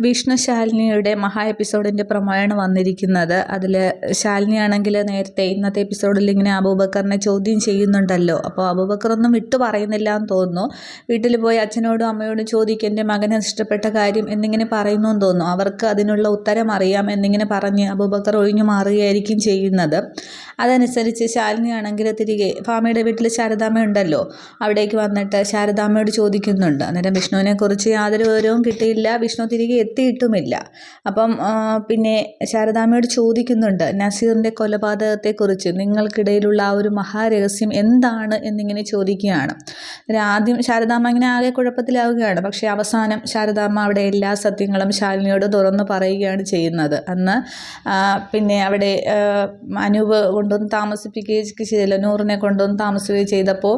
വിഷ്ണു ശാലിനിയുടെ മഹാ എപ്പിസോഡിന്റെ പ്രമോയാണ് വന്നിരിക്കുന്നത്. അതിൽ ശാലിനി ആണെങ്കിൽ നേരത്തെ ഇന്നത്തെ എപ്പിസോഡിൽ ഇങ്ങനെ അബൂബക്കറിനെ ചോദ്യം ചെയ്യുന്നുണ്ടല്ലോ. അപ്പോൾ അബൂബക്കർ ഒന്നും വിട്ടു പറയുന്നില്ല എന്ന് തോന്നുന്നു. വീട്ടിൽ പോയി അച്ഛനോടും അമ്മയോടും ചോദിക്കും എന്റെ മകനെ ഇഷ്ടപ്പെട്ട കാര്യം എന്നിങ്ങനെ പറയുന്നു എന്ന് തോന്നുന്നു. അവർക്ക് അതിനുള്ള ഉത്തരം അറിയാം എന്നിങ്ങനെ പറഞ്ഞ് അബൂബക്കർ ഒഴിഞ്ഞു മാറുകയായിരിക്കും ചെയ്യുന്നത്. അതനുസരിച്ച് ശാലിനി ആണെങ്കിൽ തിരികെ ഭാമയുടെ വീട്ടിൽ ശാരദാമ്മ ഉണ്ടല്ലോ അവിടേക്ക് വന്നിട്ട് ശാരദാമ്മയോട് ചോദിക്കുന്നുണ്ട്. അന്നേരം വിഷ്ണുവിനെ കുറിച്ച് യാതൊരു വിവരവും കിട്ടിയില്ല. വിഷ്ണു തിരികെ എത്തിയിട്ടുമില്ല. അപ്പം പിന്നെ ശാരദാമ്മയോട് ചോദിക്കുന്നുണ്ട് നസീറിന്റെ കൊലപാതകത്തെക്കുറിച്ച് നിങ്ങൾക്കിടയിലുള്ള ആ ഒരു മഹാരഹസ്യം എന്താണ് എന്നിങ്ങനെ ചോദിക്കുകയാണ്. ആദ്യം ശാരദാമ്മ ഇങ്ങനെ ആകെ കുഴപ്പത്തിലാവുകയാണ്. പക്ഷേ അവസാനം ശാരദാമ്മ അവിടെ എല്ലാ സത്യങ്ങളും ശാലിനിയോട് തുറന്നു പറയുകയാണ് ചെയ്യുന്നത്. അന്ന് പിന്നെ അവിടെ അനൂപ് കൊണ്ടുവന്ന് താമസിപ്പിക്കുകയൊക്കെ ചെയ്തല്ലോ. നൂറിനെ കൊണ്ടുവന്ന് താമസിക്കുകയും ചെയ്തപ്പോൾ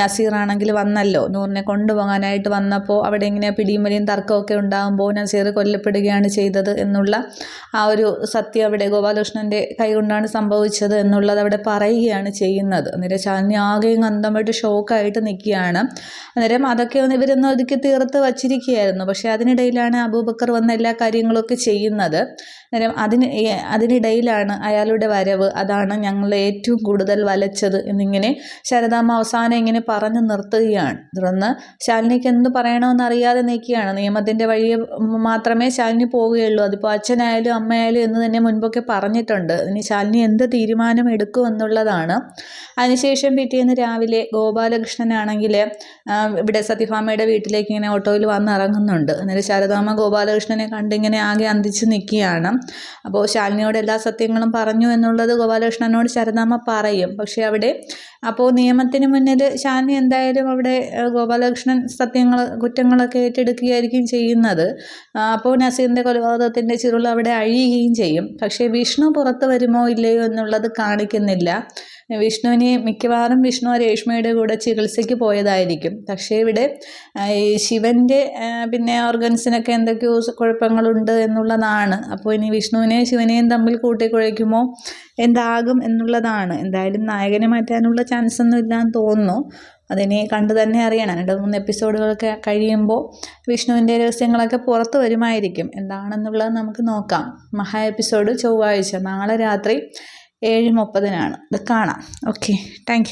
നസീറാണെങ്കിൽ വന്നല്ലോ. നൂറിനെ കൊണ്ടുപോകാനായിട്ട് വന്നപ്പോൾ അവിടെ ഇങ്ങനെ പിടിയും തർക്കമൊക്കെ ഉണ്ടാകുമ്പോൾ നസീർ കൊല്ലപ്പെടുകയാണ് ചെയ്തത് എന്നുള്ള ആ ഒരു സത്യം അവിടെ ഗോപാലകൃഷ്ണന്റെ കൈകൊണ്ടാണ് സംഭവിച്ചത് എന്നുള്ളത് അവിടെ പറയുകയാണ് ചെയ്യുന്നത്. അന്നേരം ശാലിനി ആകെയും അന്തമായിട്ട് ഷോക്കായിട്ട് നിൽക്കുകയാണ്. അന്നേരം അതൊക്കെ ഒന്ന് ഇവരൊന്ന് ഒതുക്കി തീർത്ത് വച്ചിരിക്കുകയായിരുന്നു. പക്ഷേ അതിനിടയിലാണ് അബൂബക്കർ വന്ന എല്ലാ കാര്യങ്ങളൊക്കെ ചെയ്യുന്നത്. അന്നേരം അതിന് അതിനിടയിലാണ് അയാളുടെ വരവ്. അതാണ് ഞങ്ങളെ ഏറ്റവും കൂടുതൽ വലച്ചത് എന്നിങ്ങനെ ശരദാമ്മ അവസാനം ഇങ്ങനെ പറഞ്ഞു നിർത്തുകയാണ്. തുടർന്ന് ശാലിനിക്ക് എന്ത് പറയണമെന്ന് അറിയാതെ നിൽക്കുകയാണ് നിയമത്തിന്റെ വഴിയെ മാത്രമേ ശാലിനി പോവുകയുള്ളൂ. അതിപ്പോൾ അച്ഛനായാലും അമ്മയായാലും എന്ന് തന്നെ മുൻപൊക്കെ പറഞ്ഞിട്ടുണ്ട്. ഇനി ശാലിനി എന്ത് തീരുമാനം എടുക്കും എന്നുള്ളതാണ്. അതിനുശേഷം പിറ്റേന്ന് രാവിലെ ഗോപാലകൃഷ്ണനാണെങ്കിൽ ഇവിടെ സത്യഭാമയുടെ വീട്ടിലേക്ക് ഇങ്ങനെ ഓട്ടോയിൽ വന്ന് ഇറങ്ങുന്നുണ്ട്. അന്നേരം ശാരദാമ്മ ഗോപാലകൃഷ്ണനെ കണ്ടിങ്ങനെ ആകെ അന്തിച്ച് നിൽക്കുകയാണ് അപ്പോൾ ശാലിനിയോട് എല്ലാ സത്യങ്ങളും പറഞ്ഞു എന്നുള്ളത് ഗോപാലകൃഷ്ണനോട് ശരദാമ്മ പറയും. പക്ഷേ അവിടെ അപ്പോൾ നിയമത്തിന് മുന്നിൽ ശാന് എന്തായാലും അവിടെ ഗോപാലകൃഷ്ണൻ സത്യങ്ങൾ കുറ്റങ്ങളൊക്കെ ഏറ്റെടുക്കുകയായിരിക്കും ചെയ്യുന്നത്. അപ്പോൾ നസീറിന്റെ കൊലപാതകത്തിന്റെ ചുരുൾ അവിടെ അഴിയുകയും ചെയ്യും. പക്ഷേ വിഷ്ണു പുറത്ത് വരുമോ ഇല്ലയോ എന്നുള്ളത് കാണിക്കുന്നില്ല. വിഷ്ണുവിനെ മിക്കവാറും വിഷ്ണു രേഷ്മയുടെ കൂടെ ചികിത്സയ്ക്ക് പോയതായിരിക്കും. പക്ഷേ ഇവിടെ ഈ ശിവന്റെ പിന്നെ ഓർഗൻസിനൊക്കെ എന്തൊക്കെയോ കുഴപ്പങ്ങളുണ്ട് എന്നുള്ളതാണ്. അപ്പോൾ ഇനി വിഷ്ണുവിനെ ശിവനെയും തമ്മിൽ കൂട്ടിക്കുഴയ്ക്കുമോ? എന്താകും എന്നുള്ളതാണ്. എന്തായാലും നായകനെ മാറ്റാനുള്ള ചാൻസ് ഒന്നും ഇല്ലാന്ന് തോന്നുന്നു. അതിനെ കണ്ടു തന്നെ അറിയണം. രണ്ട് മൂന്ന് എപ്പിസോഡുകളൊക്കെ കഴിയുമ്പോൾ വിഷ്ണുവിന്റെ രഹസ്യങ്ങളൊക്കെ പുറത്ത് വരുമായിരിക്കും. എന്താണെന്നുള്ളത് നമുക്ക് നോക്കാം. മഹാ എപ്പിസോഡ് ചൊവ്വാഴ്ച. നാളെ രാത്രി ഏഴ് മുപ്പതിനാണ്. ഇത് കാണാം. Okay thank